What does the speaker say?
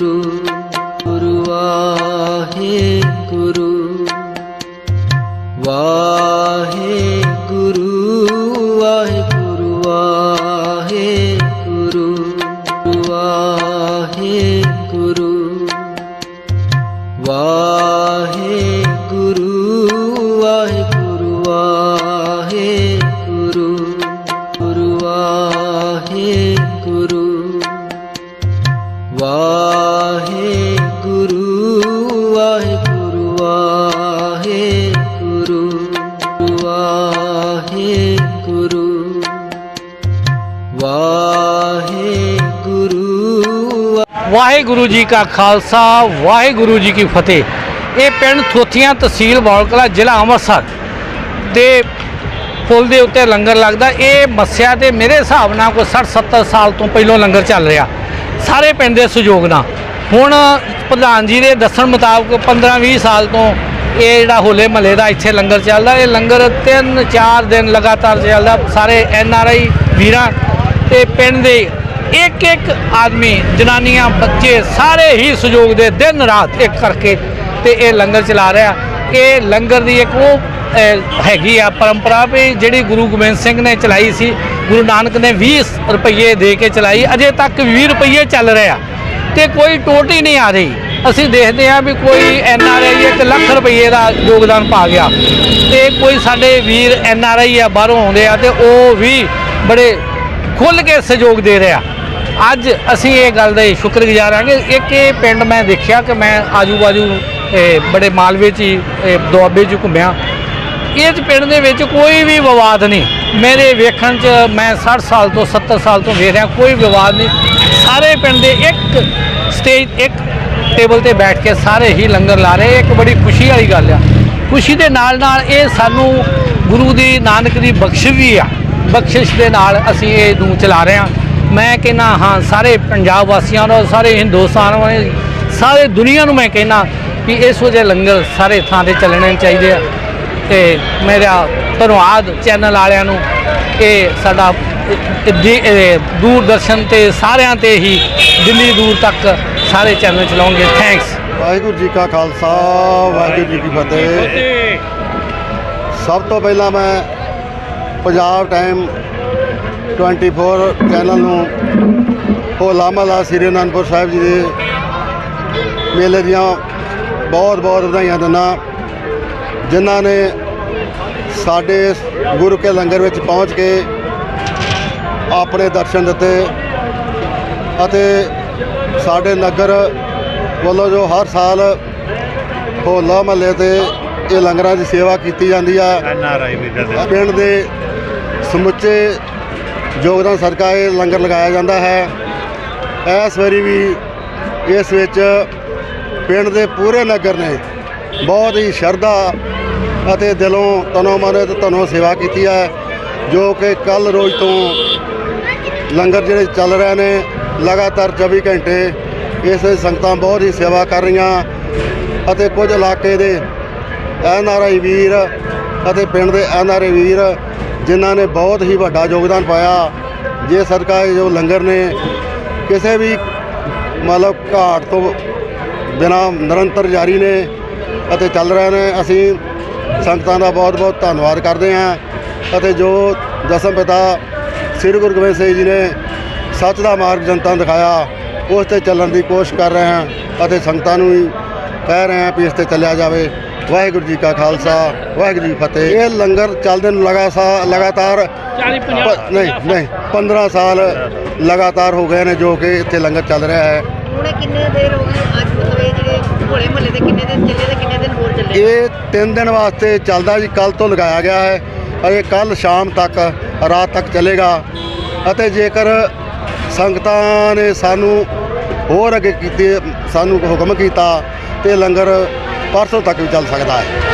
ਗੁਰੂ ਗੁਰੂ ਆਹੇ ਗੁਰੂ। ਵਾਹੇ ਗੁਰੂ ਵਾਹੇ ਗੁਰੂ ਵਾਹੇ ਗੁਰੂ ਵਾਹੇ ਗੁਰੂ। ਵਾਹੇ ਗੁਰੂ ਵਾਹੇ ਗੁਰੂ ਵਾਹੇ ਗੁਰੂ। ਗੁਰੂ ਵਾਹੇ ਗੁਰੂ। ਵਾਹ ਵਾਹਿਗੁਰੂ ਵਾਹਿਗੁਰੂ ਵਾਹਿਗੁਰੂ ਜੀ ਕਾ ਖਾਲਸਾ, ਵਾਹਿਗੁਰੂ ਜੀ ਕੀ ਫਤਿਹ। ਇਹ ਪਿੰਡ ਥੋਥੀਆਂ ਤਹਿਸੀਲ ਬੌਲਕਲਾ, ਜ਼ਿਲ੍ਹਾ ਅੰਮ੍ਰਿਤਸਰ ਦੇ ਪੁਲ ਦੇ ਉੱਤੇ ਲੰਗਰ ਲੱਗਦਾ। ਇਹ ਮੱਸਿਆ ਤੇ ਮੇਰੇ ਹਿਸਾਬ ਨਾਲ ਕੋਈ 60 70 ਸਾਲ ਤੋਂ ਪਹਿਲਾਂ ਲੰਗਰ ਚੱਲ ਰਿਹਾ। ਸਾਰੇ ਪਿੰਡ ਦੇ ਸਹਿਯੋਗ ਨਾਲ। ਹੁਣ ਪ੍ਰਧਾਨ ਜੀ ਦੇ ਦੱਸਣ ਮੁਤਾਬਕ 15 20 ਸਾਲ ਤੋਂ ਇਹ ਜਿਹੜਾ ਹੋਲੇ ਮਹੱਲੇ ਦਾ ਇੱਥੇ ਲੰਗਰ ਚੱਲਦਾ, ਇਹ ਲੰਗਰ 3 4 ਦਿਨ ਲਗਾਤਾਰ ਚੱਲਦਾ, ਸਾਰੇ ਐਨ ਆਰ ਆਈ ਵੀਰਾਂ ਤੇ ਪਿੰਡ ਦੇ ਇੱਕ ਇੱਕ ਆਦਮੀ, ਜਨਾਨੀਆਂ, ਬੱਚੇ ਸਾਰੇ ਹੀ ਸਹਿਯੋਗ ਦੇ ਦਿਨ ਰਾਤ ਇੱਕ ਕਰਕੇ ਤੇ ਇਹ ਲੰਗਰ ਚਲਾ ਰਿਹਾ। ਇਹ ਲੰਗਰ ਦੀ ਇੱਕ ਉਹ ਹੈਗੀ ਆ ਪਰੰਪਰਾ ਵੀ ਜਿਹੜੀ ਗੁਰੂ ਗੋਬਿੰਦ ਸਿੰਘ ਨੇ ਚਲਾਈ ਸੀ, ਗੁਰੂ ਨਾਨਕ ਨੇ 20 ਰੁਪਏ ਦੇ ਕੇ ਚਲਾਈ, ਅਜੇ ਤੱਕ 20 ਰੁਪਏ ਚੱਲ ਰਿਹਾ ਤੇ ਕੋਈ ਟੋਟ ਹੀ ਨਹੀਂ ਆ ਰਹੀ। ਅਸੀਂ ਦੇਖਦੇ ਹਾਂ ਵੀ ਕੋਈ ਐਨ ਆਰ ਆਈ ਇੱਕ ਲੱਖ ਰੁਪਏ ਦਾ ਯੋਗਦਾਨ ਪਾ ਗਿਆ ਤੇ ਕੋਈ ਸਾਡੇ ਵੀਰ ਐਨ ਆਰ ਆਈ ਆ ਬਾਹਰੋਂ ਆਉਂਦੇ ਆ ਤੇ ਉਹ ਵੀ ਬੜੇ ਖੁੱਲ੍ਹ ਕੇ ਸਹਿਯੋਗ ਦੇ ਰਿਹਾ ਅੱਜ ਅਸੀਂ ਇਹ ਗੱਲ ਦੇ ਸ਼ੁਕਰਗੁਜ਼ਾਰ ਹਾਂ ਕਿ ਇੱਕ ਇਹ ਪਿੰਡ ਮੈਂ ਦੇਖਿਆ ਕਿ ਮੈਂ ਆਜੂ ਬਾਜੂ ਬੜੇ ਮਾਲਵੇ 'ਚ ਹੀ ਦੁਆਬੇ 'ਚ ਘੁੰਮਿਆ। ਇਸ ਪਿੰਡ ਦੇ ਵਿੱਚ ਕੋਈ ਵੀ ਵਿਵਾਦ ਨਹੀਂ। ਮੇਰੇ ਵੇਖਣ 'ਚ ਮੈਂ 60 ਸਾਲ ਤੋਂ 70 ਸਾਲ ਤੋਂ ਵੇਖ ਰਿਹਾ, ਕੋਈ ਵਿਵਾਦ ਨਹੀਂ। ਸਾਰੇ ਪਿੰਡ ਦੇ ਇੱਕ ਸਟੇਜ ਇੱਕ ਟੇਬਲ ਤੇ ਬੈਠ ਕੇ ਸਾਰੇ ਹੀ ਲੰਗਰ ਲਾ ਰਹੇ। ਇੱਕ ਬੜੀ ਖੁਸ਼ੀ ਵਾਲੀ ਗੱਲ ਆ। ਖੁਸ਼ੀ ਦੇ ਨਾਲ ਨਾਲ ਇਹ ਸਾਨੂੰ ਗੁਰੂ ਦੀ ਨਾਨਕ ਦੀ ਬਖਸ਼ਿਸ਼ ਵੀ ਆ। ਬਖਸ਼ਿਸ਼ ਦੇ ਨਾਲ ਅਸੀਂ ਇਹ ਨੂੰ ਚਲਾ ਰਹੇ ਹਾਂ। ਮੈਂ ਕਹਿੰਦਾ, ਹਾਂ, ਸਾਰੇ ਪੰਜਾਬ ਵਾਸੀਆਂ ਨੂੰ, ਸਾਰੇ ਹਿੰਦੁਸਤਾਨ ਵਾਲੇ ਸਾਰੇ ਦੁਨੀਆ ਨੂੰ ਮੈਂ ਕਹਿੰਦਾ ਕਿ ਇਸ ਵਜ੍ਹਾ ਲੰਗਰ ਸਾਰੇ ਥਾਂ ਤੇ ਚੱਲਣੇ ਚਾਹੀਦੇ ਆ। ਤੇ ਮੇਰਾ ਧੰਨਵਾਦ ਚੈਨਲ ਵਾਲਿਆਂ ਨੂੰ। ਇਹ ਸਾਡਾ ਦੂਰਦਰਸ਼ਨ ਤੇ ਸਾਰਿਆਂ ਤੇ ਹੀ ਦਿੱਲੀ ਦੂਰ ਤੱਕ ਸਾਰੇ ਚੈਨਲ ਚਲਾਉਣਗੇ। ਥੈਂਕਸ ਵਾਹਿਗੁਰੂ ਜੀ ਕਾ ਖਾਲਸਾ, ਵਾਹਿਗੁਰੂ ਜੀ ਕੀ ਫਤਿਹ। ਸਭ ਤੋਂ ਪਹਿਲਾਂ ਮੈਂ ਪੰਜਾਬ ਟਾਈਮ 24 ਚੈਨਲ ਨੂੰ ਹੋਲਾ ਮਹੱਲਾ ਸ੍ਰੀ ਅਨੰਦਪੁਰ ਸਾਹਿਬ ਜੀ ਦੇ ਮੇਲੇ ਦੀਆਂ ਬਹੁਤ ਬਹੁਤ ਵਧਾਈਆਂ ਦਿੰਦਾ। ਜਿਨ੍ਹਾਂ ਨੇ ਸਾਡੇ ਗੁਰੂ ਕੇ ਲੰਗਰ ਵਿੱਚ ਪਹੁੰਚ ਕੇ ਆਪਣੇ ਦਰਸ਼ਨ ਦਿੱਤੇ ਅਤੇ ਸਾਡੇ ਨਗਰ ਵੱਲੋਂ ਜੋ ਹਰ ਸਾਲ ਹੋਲਾ ਮਹੱਲੇ ਤੇ ਇਹ ਲੰਗਰਾਂ ਦੀ ਸੇਵਾ ਕੀਤੀ ਜਾਂਦੀ ਆ। ਪਿੰਡ ਦੇ ਸਮੁੱਚੇ ਯੋਗਦਾਨ ਸਦਕਾ ਇਹ ਲੰਗਰ ਲਗਾਇਆ ਜਾਂਦਾ ਹੈ। ਇਸ ਵਾਰੀ ਵੀ ਇਸ ਵਿੱਚ ਪਿੰਡ ਦੇ ਪੂਰੇ ਨਗਰ ਨੇ ਬਹੁਤ ਹੀ ਸ਼ਰਧਾ ਅਤੇ ਦਿਲੋਂ ਤਨੋਂ ਮਨ ਤੇ ਧਨੋਂ ਸੇਵਾ ਕੀਤੀ ਹੈ ਜੋ ਕਿ ਕੱਲ ਰੋਜ਼ ਤੋਂ ਲੰਗਰ ਜਿਹੜੇ ਚੱਲ ਰਹੇ ਨੇ। ਲਗਾਤਾਰ 24 ਘੰਟੇ ਇਸ ਸੰਗਤਾਂ ਬਹੁਤ ਹੀ ਸੇਵਾ ਕਰ ਰਹੀਆਂ ਅਤੇ ਕੁਝ ਇਲਾਕੇ ਦੇ ਐਨ ਆਰ ਆਈ ਵੀਰ ਅਤੇ ਪਿੰਡ ਦੇ ਐਨ ਆਰ ਆਈ ਵੀਰ ਜਿਨ੍ਹਾਂ ਨੇ ਬਹੁਤ ਹੀ ਵੱਡਾ ਯੋਗਦਾਨ ਪਾਇਆ, ਜੇ ਸਦਕਾ ਇਹ ਜੋ ਲੰਗਰ ਨੇ, ਕਿਸੇ ਵੀ ਮਤਲਬ ਘਾਟ ਤੋਂ ਬਿਨਾ ਨਿਰੰਤਰ ਜਾਰੀ ਨੇ ਅਤੇ ਚੱਲ ਰਹੇ ਨੇ, ਅਸੀਂ ਸੰਗਤਾਂ ਦਾ ਬਹੁਤ ਬਹੁਤ ਧੰਨਵਾਦ ਕਰਦੇ ਹਾਂ। ਅਤੇ ਜੋ ਦਸਮ ਪਿਤਾ ਸ੍ਰੀ ਗੁਰੂ ਗੋਬਿੰਦ ਸਿੰਘ ਜੀ ਨੇ ਸੱਚ ਦਾ ਮਾਰਗ ਜਨਤਾ ਨੂੰ ਦਿਖਾਇਆ ਉਸ ਤੇ ਚੱਲਣ ਦੀ ਕੋਸ਼ਿਸ਼ ਕਰ ਰਹੇ ਹਾਂ ਅਤੇ ਸੰਗਤਾਂ ਨੂੰ ਵੀ ਕਹਿ ਰਹੇ ਹਾਂ ਵੀ ਇਸ ਤੇ ਚੱਲਿਆ ਜਾਵੇ। ਵਾਹਿਗੁਰੂ ਜੀ ਕਾ ਖਾਲਸਾ ਵਾਹਿਗੁਰੂ ਜੀ ਕੀ ਫਤਿਹ। ਇਹ ਲੰਗਰ ਚੱਲਦੇ ਨੂੰ ਲਗਾਤਾਰ ਲਗਾਤਾਰ 40 ਪ- ਨਹੀਂ ਨਹੀਂ 15 ਸਾਲ ਲਗਾਤਾਰ ਹੋ ਗਏ ਨੇ ਜੋ ਕਿ ਇੱਥੇ ਲੰਗਰ ਚੱਲ ਰਿਹਾ ਹੈ। ਹੁਣੇ ਕਿੰਨੇ ਦੇਰ ਹੋ ਗਏ ਅੱਜ ਮਤਲਬ ਇਹ ਜਿਹੜੇ ਭੋਲੇ ਮਹੱਲੇ ਦੇ ਕਿੰਨੇ ਦਿਨ ਚੱਲੇ ਤੇ ਕਿੰਨੇ ਦਿਨ ਹੋਰ ਚੱਲੇ? ਇਹ 3 ਦਿਨ ਵਾਸਤੇ ਚੱਲਦਾ ਜੀ ਕੱਲ ਤੋਂ ਲਗਾਇਆ ਗਿਆ ਹੈ। ਅਤੇ ਕੱਲ ਸ਼ਾਮ ਤੱਕ ਰਾਤ ਤੱਕ ਚੱਲੇਗਾ। ਅਤੇ ਜੇਕਰ ਸੰਗਤਾਂ ਨੇ ਸਾਨੂੰ ਹੋਰ ਅੱਗੇ ਕੀਤੇ, ਸਾਨੂੰ ਹੁਕਮ ਕੀਤਾ ਤੇ ਲੰਗਰ ਪਰਸੋਂ ਤੱਕ ਵੀ ਚੱਲ ਸਕਦਾ ਹੈ।